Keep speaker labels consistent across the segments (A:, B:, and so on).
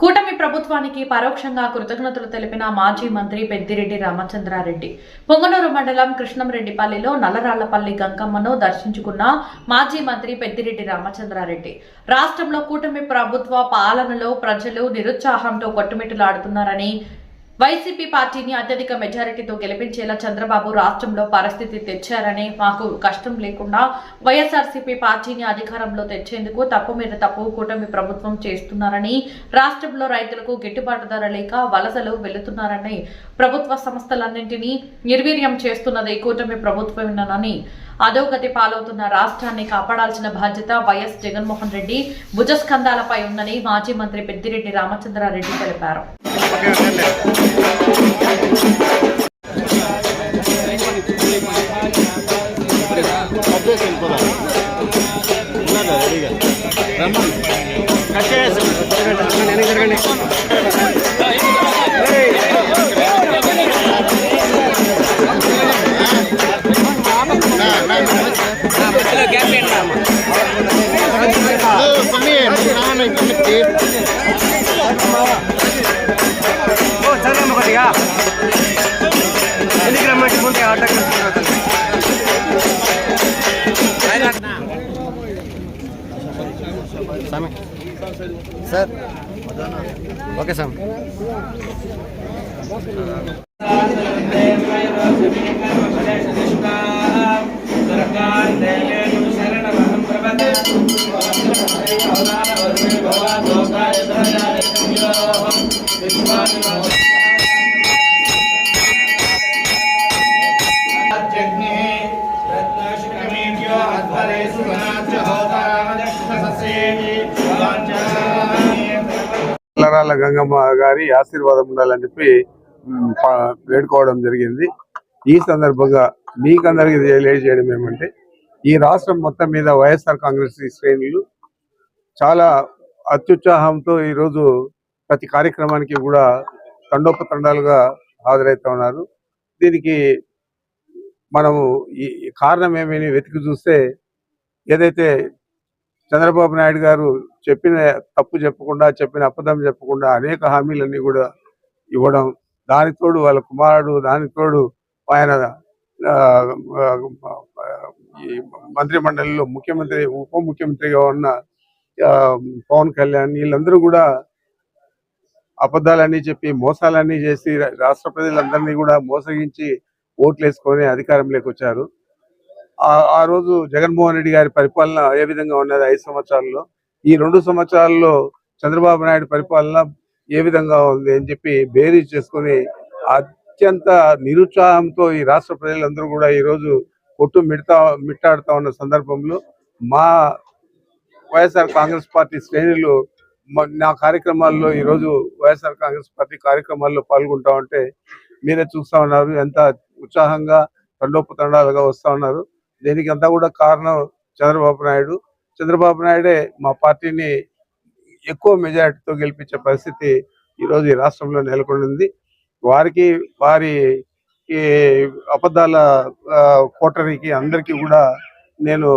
A: కూటమి ప్రభుత్వానికి పరోక్షంగా కృతజ్ఞతలు తెలిపిన మాజీ మంత్రి పెద్దిరెడ్డి రామచంద్రారెడ్డి. పొంగనూరు మండలం కృష్ణంరెడ్డిపల్లిలో నల్లరాళ్ళపల్లి గంగమ్మను దర్శించుకున్న మాజీ మంత్రి పెద్దిరెడ్డి రామచంద్రారెడ్డి. రాష్ట్రంలో కూటమి ప్రభుత్వ పాలనలో ప్రజలు నిరుత్సాహంతో కొట్టుమిట్టులాడుతున్నారని వైసీపీ పార్టీని అత్యధిక మెజారిటీతో గెలిపించేలా చంద్రబాబు రాష్ట్రంలో పరిస్థితి తెచ్చారని మాకు కష్టం లేకుండా వైఎస్ఆర్సీపీ పార్టీని అధికారంలో తెచ్చేందుకు తప్పు మీద తప్పు కూటమి ప్రభుత్వం చేస్తున్నారని రాష్ట్రంలో రైతులకు గిట్టుబాటు ధర లేక వలసలు వెళుతున్నారని ప్రభుత్వ సంస్థలన్నింటినీ నిర్వీర్యం చేస్తున్నది కూటమి ప్రభుత్వమేనని అధోగతి పాలవుతున్న రాష్ట్రాన్ని కాపాడాల్సిన బాధ్యత వైఎస్ జగన్మోహన్ రెడ్డి భుజస్కంధాలపై ఉందని మాజీ మంత్రి పెద్దిరెడ్డి రామచంద్రారెడ్డి తెలిపారు.
B: రెడీగా రమ్మని కట్ చేసి నేను జరగండి స్వామి సార్ ఓకే స్వామి
C: నల్లరాళ్ళ గంగమ్మ గారి ఆశీర్వాదం ఉండాలని చెప్పి వేడుకోవడం జరిగింది. ఈ సందర్భంగా మీకందరికీ తెలియజేయడం ఏమంటే ఈ రాష్ట్రం మొత్తం మీద వైఎస్ఆర్ కాంగ్రెస్ శ్రేణులు చాలా అత్యుత్సాహంతో ఈరోజు ప్రతి కార్యక్రమానికి కూడా తండోపతండాలుగా హాజరవుతా ఉన్నారు. దీనికి మనము ఈ ఈ కారణం ఏమని వెతికి చూస్తే ఏదైతే చంద్రబాబు నాయుడు గారు చెప్పిన తప్పు చెప్పకుండా చెప్పిన అబద్ధం చెప్పకుండా అనేక హామీలన్నీ కూడా ఇవ్వడం దానితోడు వాళ్ళ కుమారుడు దానితోడు ఆయన మంత్రి మండలిలో ముఖ్యమంత్రి ఉప ముఖ్యమంత్రిగా ఉన్న పవన్ కళ్యాణ్ వీళ్ళందరూ కూడా అబద్ధాలన్నీ చెప్పి మోసాలన్నీ చేసి రాష్ట్ర ప్రజలందరినీ కూడా మోసగించి ఓట్లు వేసుకొని అధికారంలోకి వచ్చారు. ఆ ఆ రోజు జగన్మోహన్ రెడ్డి గారి పరిపాలన ఏ విధంగా ఉన్నది? ఐదు సంవత్సరాల్లో. ఈ రెండు సంవత్సరాల్లో చంద్రబాబు నాయుడు పరిపాలన ఏ విధంగా ఉంది అని చెప్పి బేరీ చేసుకొని అత్యంత నిరుత్సాహంతో ఈ రాష్ట్ర ప్రజలందరూ కూడా ఈ రోజు కొట్టు మిడతా మిట్టాడుతా ఉన్న సందర్భంలో మా వైఎస్ఆర్ కాంగ్రెస్ పార్టీ శ్రేణులు నా కార్యక్రమాల్లో ఈ రోజు వైఎస్ఆర్ కాంగ్రెస్ పార్టీ కార్యక్రమాల్లో పాల్గొంటా ఉంటే మీరే చూస్తా ఉన్నారు. ఎంత ఉత్సాహంగా తండోపతండాలుగా వస్తా ఉన్నారు. దీనికి అంతా కూడా కారణం చంద్రబాబు నాయుడు. చంద్రబాబు నాయుడే మా పార్టీని ఎక్కువ మెజారిటీతో గెలిపించే పరిస్థితి ఈరోజు ఈ రాష్ట్రంలో నెలకొంది వారికి వారి ఈ అబద్ధాల కోటరికి కోటరీకి అందరికీ కూడా నేను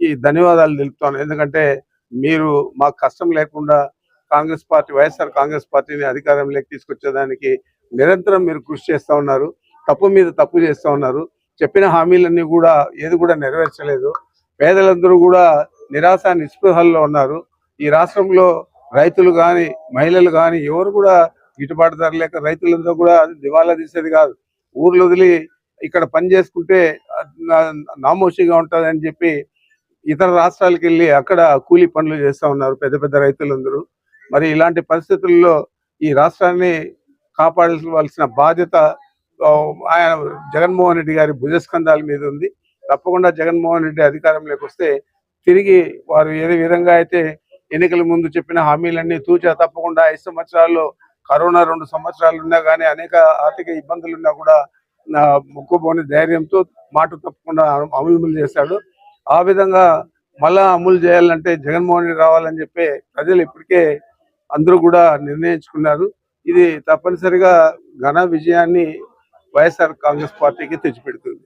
C: ఈ ధన్యవాదాలు తెలుపుతాను. ఎందుకంటే మీరు మాకు కష్టం లేకుండా కాంగ్రెస్ పార్టీ వైఎస్ఆర్ కాంగ్రెస్ పార్టీని అధికారంలోకి తీసుకొచ్చేదానికి నిరంతరం మీరు కృషి చేస్తూ ఉన్నారు. తప్పు మీద తప్పు చేస్తూ ఉన్నారు. చెప్పిన హామీలన్నీ కూడా ఏది కూడా నెరవేర్చలేదు. పేదలందరూ కూడా నిరాశ నిస్పృహల్లో ఉన్నారు. ఈ రాష్ట్రంలో రైతులు కానీ మహిళలు కానీ ఎవరు కూడా గిట్టుబాటు ధర లేక రైతులందరూ కూడా దివాలా తీసేది కాదు. ఊర్లు వదిలి ఇక్కడ పని చేసుకుంటే నామోషిగా ఉంటుందని చెప్పి ఇతర రాష్ట్రాలకు వెళ్ళి అక్కడ కూలీ పనులు చేస్తూ ఉన్నారు పెద్ద పెద్ద రైతులందరూ. మరి ఇలాంటి పరిస్థితుల్లో ఈ రాష్ట్రాన్ని కాపాడవలసిన బాధ్యత ఆయన జగన్మోహన్ రెడ్డి గారి భుజస్కంధాల మీద ఉంది. తప్పకుండా జగన్మోహన్ రెడ్డి అధికారంలోకి వస్తే తిరిగి వారు ఏ విధంగా అయితే ఎన్నికల ముందు చెప్పిన హామీలన్నీ తూచా తప్పకుండా ఐదు సంవత్సరాల్లో కరోనా రెండు సంవత్సరాలు ఉన్నా కానీ అనేక ఆర్థిక ఇబ్బందులు ఉన్నా కూడా నా మొక్కుపోని ధైర్యంతో మాట తప్పకుండా అమలు చేశాడు. ఆ విధంగా మళ్ళా అమలు చేయాలంటే జగన్మోహన్ రెడ్డి రావాలని చెప్పి ప్రజలు ఇప్పటికే అందరూ కూడా నిర్ణయించుకున్నారు. ఇది తప్పనిసరిగా ఘన విజయాన్ని వైఎస్ఆర్ కాంగ్రెస్ పార్టీకి తెచ్చిపెడుతుంది.